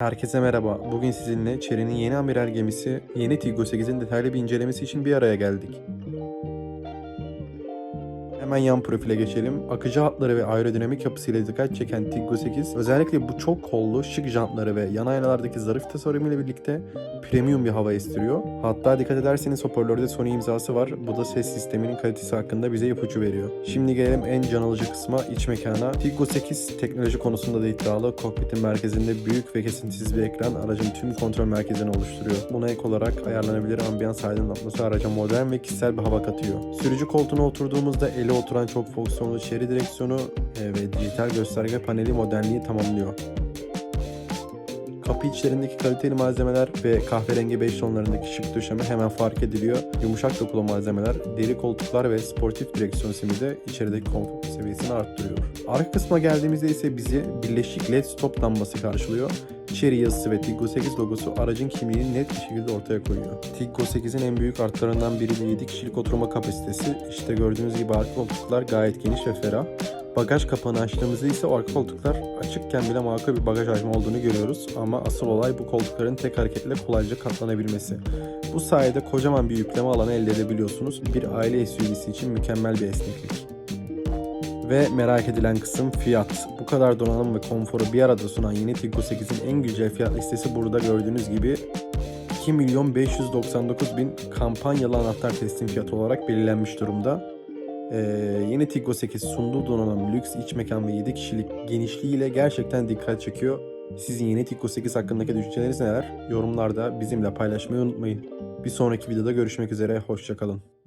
Herkese merhaba. Bugün sizinle Chery'nin yeni amiral gemisi yeni Tiggo 8'in detaylı bir incelemesi için bir araya geldik. Hemen yan profile geçelim. Akıcı hatları ve aerodinamik yapısıyla dikkat çeken Tiggo 8, özellikle bu çok kollu, şık jantları ve yan aynalardaki zarif tasarımıyla birlikte premium bir hava estiriyor. Hatta dikkat ederseniz hoparlörde Sony imzası var. Bu da ses sisteminin kalitesi hakkında bize ipucu veriyor. Şimdi gelelim en can alıcı kısma, iç mekana. Tiggo 8 teknoloji konusunda da iddialı. Kokpitin merkezinde büyük ve kesintisiz bir ekran aracın tüm kontrol merkezini oluşturuyor. Buna ek olarak ayarlanabilir ambiyans aydınlatması araca modern ve kişisel bir hava katıyor. Sürücü koltuğuna oturduğumuzda eli oturan çok fonksiyonlu Chery direksiyonu e, ve dijital gösterge paneli modernliği tamamlıyor. Kapı içlerindeki kaliteli malzemeler ve kahverengi beş tonlarındaki şık döşeme hemen fark ediliyor. Yumuşak dokulu malzemeler, deri koltuklar ve sportif direksiyon simi de içerideki konfor seviyesini arttırıyor. Arka kısma geldiğimizde ise bizi birleşik LED stop lambası karşılıyor. Chery yazısı ve Tiggo 8 logosu aracın kimliğini net bir şekilde ortaya koyuyor. Tiggo 8'in en büyük artlarından biri de 7 kişilik oturma kapasitesi. İşte gördüğünüz gibi arka koltuklar gayet geniş ve ferah. Bagaj kapağını açtığımızda ise arka koltuklar açıkken bile makul bir bagaj hacmi olduğunu görüyoruz. Ama asıl olay bu koltukların tek hareketle kolayca katlanabilmesi. Bu sayede kocaman bir yükleme alanı elde edebiliyorsunuz. Bir aile SUV'si için mükemmel bir esneklik. Ve merak edilen kısım fiyat. Bu kadar donanım ve konforu bir arada sunan yeni Tiggo 8'in en güncel fiyat listesi burada gördüğünüz gibi 2 milyon 599 bin kampanyalı anahtar teslim fiyatı olarak belirlenmiş durumda. Ee, yeni Tiggo 8 sunduğu donanım, lüks iç mekan ve 7 kişilik genişliğiyle gerçekten dikkat çekiyor. Sizin yeni Tiggo 8 hakkındaki düşünceleriniz neler? Yorumlarda bizimle paylaşmayı unutmayın. Bir sonraki videoda görüşmek üzere, hoşçakalın.